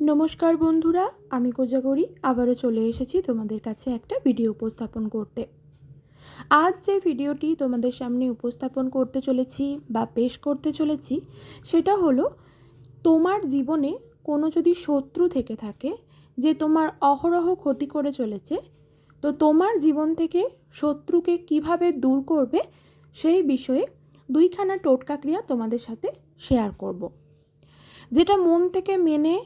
নমস্কার বন্ধুরা, আমি কোজাগরি, আবারও চলে এসেছি তোমাদের কাছে একটা ভিডিও উপস্থাপন করতে। আজ যে ভিডিওটি তোমাদের সামনে উপস্থাপন করতে চলেছি বা পেশ করতে চলেছি, সেটা হলো, তোমার জীবনে কোনো যদি শত্রু থেকে থাকে, যে তোমার অহরহ ক্ষতি করে চলেছে, তো তোমার জীবন থেকে শত্রুকে কীভাবে দূর করবে, সেই বিষয়ে দুইখানা টোটকা ক্রিয়া তোমাদের সাথে শেয়ার করব। যেটা মন থেকে মেনে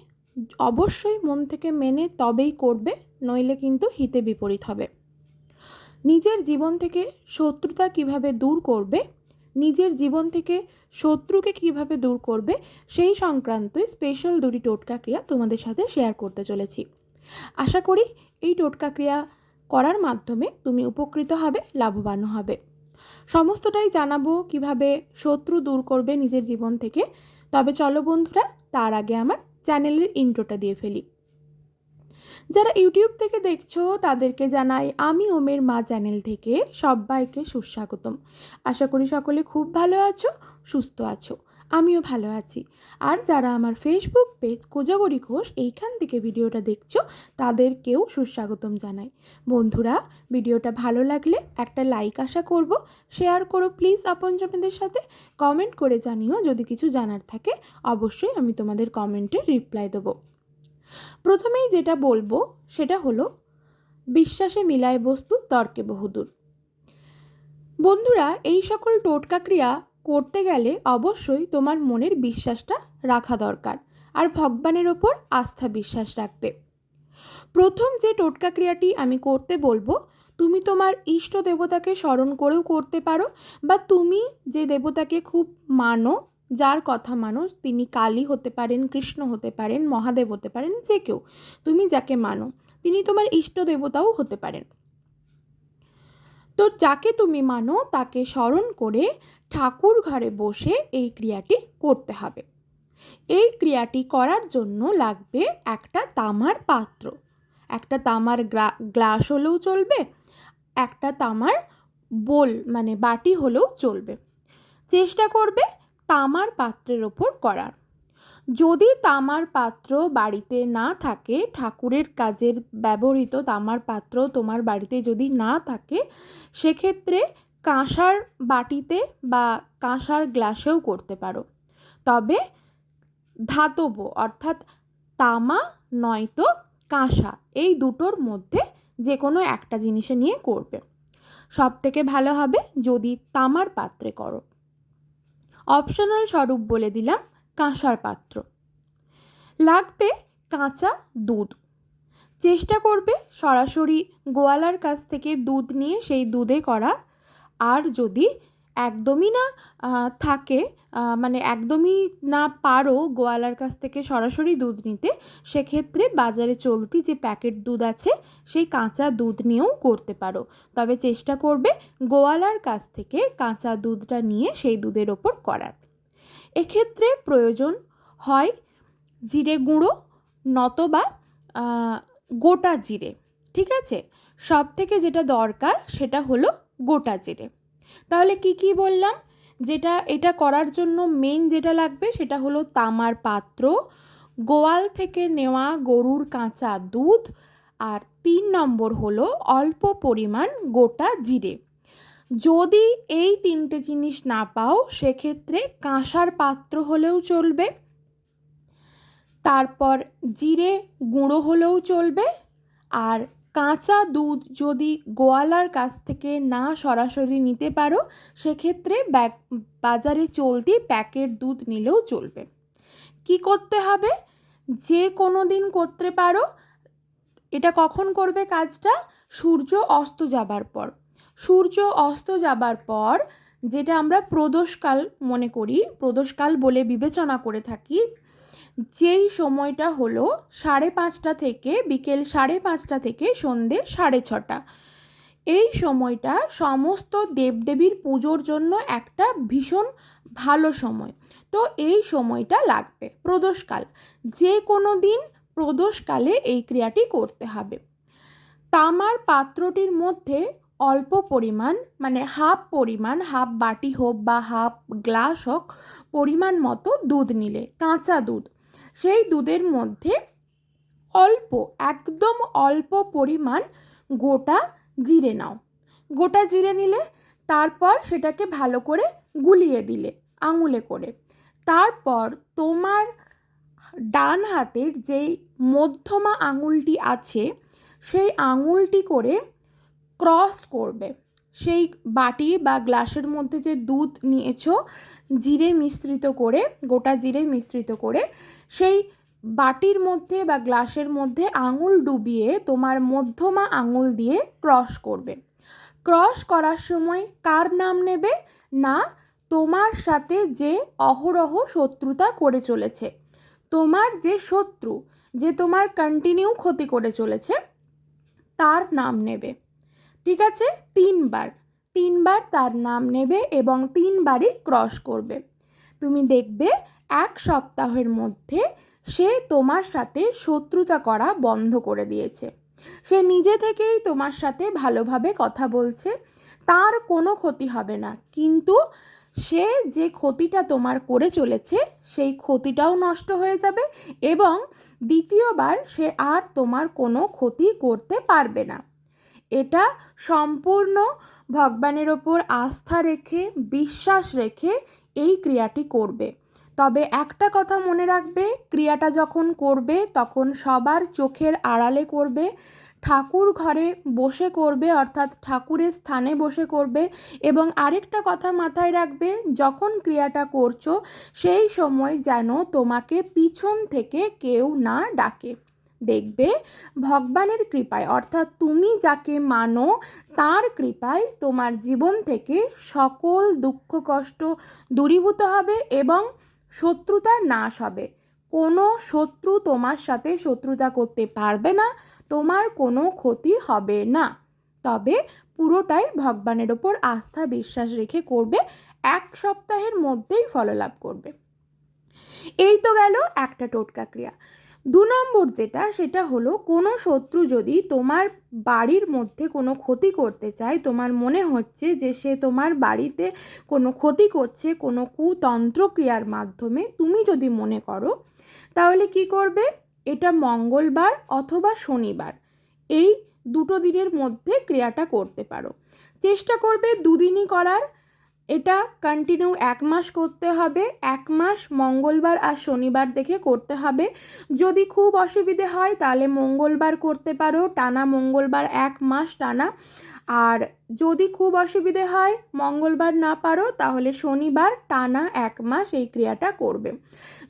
অবশ্যই মন থেকে মেনে তবেই করবে, নইলে কিন্তু হিতে বিপরীত হবে। নিজের জীবন থেকে শত্রুতা কীভাবে দূর করবে, নিজের জীবন থেকে শত্রুকে কীভাবে দূর করবে, সেই সংক্রান্তই স্পেশাল দুটি টোটকা ক্রিয়া তোমাদের সাথে শেয়ার করতে চলেছি। আশা করি এই টোটকা ক্রিয়া করার মাধ্যমে তুমি উপকৃত হবে, লাভবান হবে। সমস্তটাই জানাব কীভাবে শত্রু দূর করবে নিজের জীবন থেকে। তবে চলো বন্ধুরা, তার আগে আমার চ্যানেলের ইন্ট্রোটা দিয়ে ফেলি। যারা ইউটিউব থেকে দেখছ, তাদেরকে জানাই আমি ওমের মা চ্যানেল থেকে সবাইকে সুস্বাগতম। আশা করি সকলে খুব ভালো আছো, সুস্থ আছো। আমিও ভালো আছি। আর যারা আমার ফেসবুক পেজ কোজাগরি ঘোষ এইখান থেকে ভিডিওটা দেখছ, তাদেরকেও সুস্বাগতম জানাই। বন্ধুরা, ভিডিওটা ভালো লাগলে একটা লাইক আশা করব শেয়ার করো প্লিজ আপনজনদের সাথে কমেন্ট করে জানিও যদি কিছু জানার থাকে, অবশ্যই আমি তোমাদের কমেন্টে রিপ্লাই দেবো। প্রথমেই যেটা বলব, সেটা হলো, বিশ্বাসে মিলায় বস্তু, তর্কে বহুদূর। বন্ধুরা, এই সকল টোটকা ক্রিয়া করতে গেলে অবশ্যই তোমার মনের বিশ্বাসটা রাখা দরকার আর ভগবানের ওপর আস্থা বিশ্বাস রাখবে। প্রথম যে টোটকা ক্রিয়াটি আমি করতে বলব, তুমি তোমার ইষ্ট দেবতাকে স্মরণ করেও করতে পারো বা তুমি যে দেবতাকে খুব মানো, যার কথা মানো, তিনি কালী হতে পারেন, কৃষ্ণ হতে পারেন, মহাদেব হতে পারেন, যে কেউ, তুমি যাকে মানো, তিনি তোমার ইষ্ট দেবতাও হতে পারেন। তো যাকে তুমি মানো, তাকে স্মরণ করে ঠাকুর ঘরে বসে এই ক্রিয়াটি করতে হবে। এই ক্রিয়াটি করার জন্য লাগবে একটা তামার পাত্র। একটা তামার গ্লাস হলেও চলবে, একটা তামার বোল মানে বাটি হলেও চলবে। চেষ্টা করবে তামার পাত্রের ওপর করার। যদি তামার পাত্র বাড়িতে না থাকে, ঠাকুরের কাজের ব্যবহৃত তামার পাত্র তোমার বাড়িতে যদি না থাকে, সেক্ষেত্রে কাঁসার বাটিতে বা কাঁসার গ্লাসেও করতে পারো। তবে ধাতব, অর্থাৎ তামা নয়তো কাঁসা, এই দুটোর মধ্যে যে কোনো একটা জিনিসে নিয়ে করবে। সব থেকে ভালো হবে যদি তামার পাত্রে করো। অপশনাল স্বরূপ বলে দিলাম কাঁসার পাত্র। লাগবে কাঁচা দুধ। চেষ্টা করবে সরাসরি গোয়ালার কাছ থেকে দুধ নিয়ে সেই দুধে করা। আর যদি একদমই না থাকে মানে একদমই না পারো গোয়ালার কাছ থেকে সরাসরি দুধ নিতে, সেক্ষেত্রে বাজারে চলতি যে প্যাকেট দুধ আছে, সেই কাঁচা দুধ নিয়েও করতে পারো। তবে চেষ্টা করবে গোয়ালার কাছ থেকে কাঁচা দুধটা নিয়ে সেই দুধের ওপর করার। এক্ষেত্রে প্রয়োজন হয় জিরে গুঁড়ো নতবা গোটা জিরে, ঠিক আছে? সব থেকে যেটা দরকার সেটা হলো গোটা জিরে। তাহলে কি কি বললাম? যেটা, এটা করার জন্য মেন যেটা লাগবে সেটা হলো তামার পাত্র, গোয়াল থেকে নেওয়া গরুর কাঁচা দুধ, আর তিন নম্বর হলো অল্প পরিমাণ গোটা জিরে। যদি এই তিনটে জিনিস না পাও, সেক্ষেত্রে কাঁসার পাত্র হলেও চলবে, তারপর জিরে গুঁড়ো হলেও চলবে, আর কাঁচা দুধ যদি গোয়ালার কাছ থেকে না সরাসরি নিতে পারো, সেক্ষেত্রে বাজারে চলতি প্যাকেট দুধ নিলেও চলবে। কি করতে হবে? যে কোনো দিন করতে পারো, এটা কখন করবে কাজটা? সূর্য অস্ত যাবার পর। সূর্য অস্ত যাবার পর, যেটা আমরা প্রদোষকাল মনে করি, প্রদোষকাল বলে বিবেচনা করে থাকি, যেই সময়টা হলো সাড়ে পাঁচটা থেকে বিকেল সাড়ে পাঁচটা থেকে সন্ধে সাড়ে ছটা। এই সময়টা সমস্ত দেবদেবীর পুজোর জন্য একটা ভীষণ ভালো সময়। তো এই সময়টা লাগবে, প্রদোষকাল। যে কোনো দিন প্রদোষকালে এই ক্রিয়াটি করতে হবে। তামার পাত্রটির মধ্যে অল্প পরিমাণ মানে হাফ পরিমাণ, হাফ বাটি হোক বা হাফ গ্লাস হোক পরিমাণ মতো দুধ নিলে, কাঁচা দুধ। সেই দুধের মধ্যে অল্প, একদম অল্প পরিমাণ গোটা জিরে নাও। গোটা জিরে নিলে তারপর সেটাকে ভালো করে গুলিয়ে দিলে, আঙুলে করে। তারপর তোমার ডান হাতের যেই মধ্যমা আঙুলটি আছে, সেই আঙুলটি করে ক্রস করবে। সেই বাটি বা গ্লাসের মধ্যে যে দুধ নিয়েছো, জিরে মিশ্রিত করে, গোটা জিরে মিশ্রিত করে, সেই বাটির মধ্যে বা গ্লাসের মধ্যে আঙুল ডুবিয়ে তোমার মধ্যমা আঙুল দিয়ে ক্রস করবে। ক্রস করার সময় কার নাম নেবে? না, তোমার সাথে যে অহরহ শত্রুতা করে চলেছে। তোমার যে শত্রু, যে তোমার কন্টিনিউ ক্ষতি করে চলেছে, তার নাম নেবে। ঠিক আছে? তিনবার। তিনবার তার নাম নেবে এবং তিনবারই ক্রস করবে। তুমি দেখবে এক সপ্তাহের মধ্যে সে তোমার সাথে শত্রুতা করা বন্ধ করে দিয়েছে। সে নিজে থেকেই তোমার সাথে ভালোভাবে কথা বলছে। তার কোনো ক্ষতি হবে না। কিন্তু সে যে ক্ষতিটা তোমার করে চলেছে, সেই ক্ষতিটাও নষ্ট হয়ে যাবে এবং দ্বিতীয়বার সে আর তোমার কোনো ক্ষতি করতে পারবে না। এটা সম্পূর্ণ ভগবানের ওপর আস্থা রেখে, বিশ্বাস রেখে এই ক্রিয়াটি করবে। তবে একটা কথা মনে রাখবে, ক্রিয়াটা যখন করবে, তখন সবার চোখের আড়ালে করবে, ঠাকুর ঘরে বসে করবে, অর্থাৎ ঠাকুরের স্থানে বসে করবে এবং আরেকটা কথা মাথায় রাখবে, যখন ক্রিয়াটা করছ, সেই সময় যেন তোমাকে পিছন থেকে কেউ না ডাকে। দেখবে ভগবানের কৃপায়, অর্থাৎ তুমি যাকে মানো তার কৃপায় তোমার জীবন থেকে সকল দুঃখ, কষ্ট দূরীভূত হবে এবং শত্রুতা নাশ হবে। কোনো শত্রু তোমার সাথে শত্রুতা করতে পারবে না, তোমার কোনো ক্ষতি হবে না। তবে পুরোটাই ভগবানের ওপর আস্থা, বিশ্বাস রেখে করবে, এক সপ্তাহের মধ্যেই ফললাভ করবে। এই তো গেল একটা টোটকা ক্রিয়া। দু নম্বর যেটা, সেটা হলো কোনো শত্রু যদি তোমার বাড়ির মধ্যে কোনো ক্ষতি করতে চায়, তোমার মনে হচ্ছে যে সে তোমার বাড়িতে কোনো ক্ষতি করছে কোনো কুতন্ত্র ক্রিয়ার মাধ্যমে, তুমি যদি মনে করো, তাহলে কি করবে? এটা মঙ্গলবার অথবা শনিবার, এই দুটো দিনের মধ্যে ক্রিয়াটা করতে পারো। চেষ্টা করবে দুদিনই করার এটা কন্টিনিউ এক মাস করতে হবে, এক মাস মঙ্গলবার আর শনিবার দেখে করতে হবে। যদি খুব অসুবিধে হয় তাহলে মঙ্গলবার করতে পারো, টানা মঙ্গলবার এক মাস টানা। আর যদি খুব অসুবিধে হয়, মঙ্গলবার না পারো, তাহলে শনিবার টানা এক মাস এই ক্রিয়াটা করবে।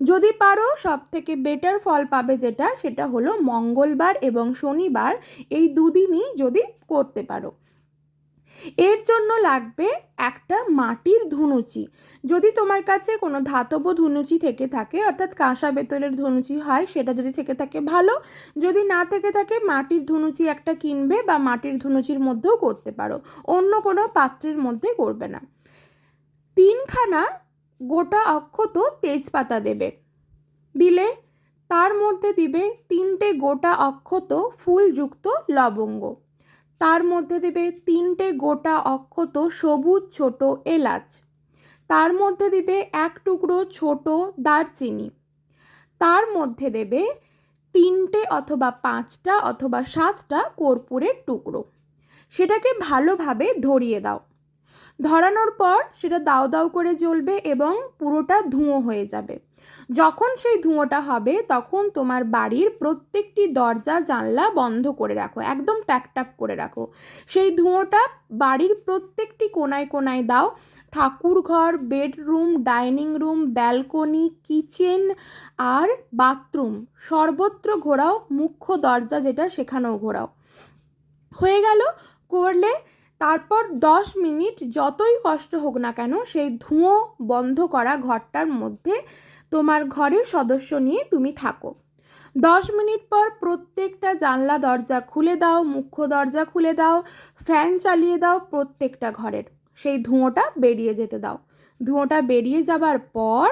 যদি পারো সব থেকে বেটার ফল পাবে যেটা, সেটা হলো মঙ্গলবার এবং শনিবার এই দুদিনই যদি করতে পারো। এর জন্য লাগবে একটা মাটির ধুনুচি। যদি তোমার কাছে কোনো ধাতব ধুনুচি থেকে থাকে, অর্থাৎ কাঁসা বেতলের ধুনুচি হয়, সেটা যদি থেকে থাকে ভালো। যদি না থেকে থাকে, মাটির ধুনুচি একটা কিনবে বা মাটির ধুনুচির মধ্যেও করতে পারো। অন্য কোনো পাত্রের মধ্যে করবে না। তিনখানা গোটা অক্ষত তেজপাতা দেবে। দিলে তার মধ্যে দিবে তিনটে গোটা অক্ষত ফুলযুক্ত লবঙ্গ। তার মধ্যে দেবে তিনটে গোটা অক্ষত সবুজ ছোট এলাচ। তার মধ্যে দেবে এক টুকরো ছোট দারচিনি। তার মধ্যে দেবে তিনটে অথবা পাঁচটা অথবা সাতটা কর্পূরের টুকরো। সেটাকে ভালোভাবে ধরিয়ে দাও। ধরানোর পর সেটা দাও দাও করে জ্বলবে এবং পুরোটা ধুঁয়ো হয়ে যাবে। যখন সেই ধুঁয়োটা হবে, তখন তোমার বাড়ির প্রত্যেকটি দরজা, জানলা বন্ধ করে রাখো, একদম ট্যাপ করে রাখো। সেই ধুঁয়োটা বাড়ির প্রত্যেকটি কোনায় কোনায় দাও। ঠাকুর ঘর, bedroom, dining room, balcony, kitchen আর বাথরুম, সর্বত্র ঘোরাও, মুখ্য দরজা যেটা, সেখানেও ঘোরাও। হয়ে গেল, করলে তারপর দশ মিনিট যতই কষ্ট হোক না কেন সেই ধুঁয়ো বন্ধ করা ঘরটার মধ্যে তোমার ঘরের সদস্য নিয়ে তুমি থাকো। দশ মিনিট পর প্রত্যেকটা জানলা দরজা খুলে দাও, মুখ্য দরজা খুলে দাও, ফ্যান চালিয়ে দাও প্রত্যেকটা ঘরের। সেই ধুঁয়োটা বেরিয়ে যেতে দাও। ধুঁয়োটা বেরিয়ে যাবার পর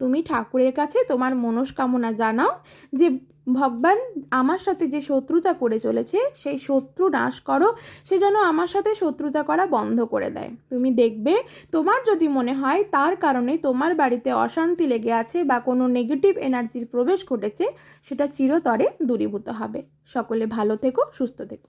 তুমি ঠাকুরের কাছে তোমার মনস্কামনা জানাও যে ভগবান আমার সাথে যে শত্রুতা করে চলেছে, সেই শত্রু নাশ করো, সে যেন আমার সাথে শত্রুতা করা বন্ধ করে দেয়। তুমি দেখবে তোমার যদি মনে হয় তার কারণে তোমার বাড়িতে অশান্তি লেগে আছে বা কোনো নেগেটিভ এনার্জির প্রবেশ ঘটেছে, সেটা চিরতরে দূরীভূত হবে। সকলে ভালো থেকো, সুস্থ থেকো।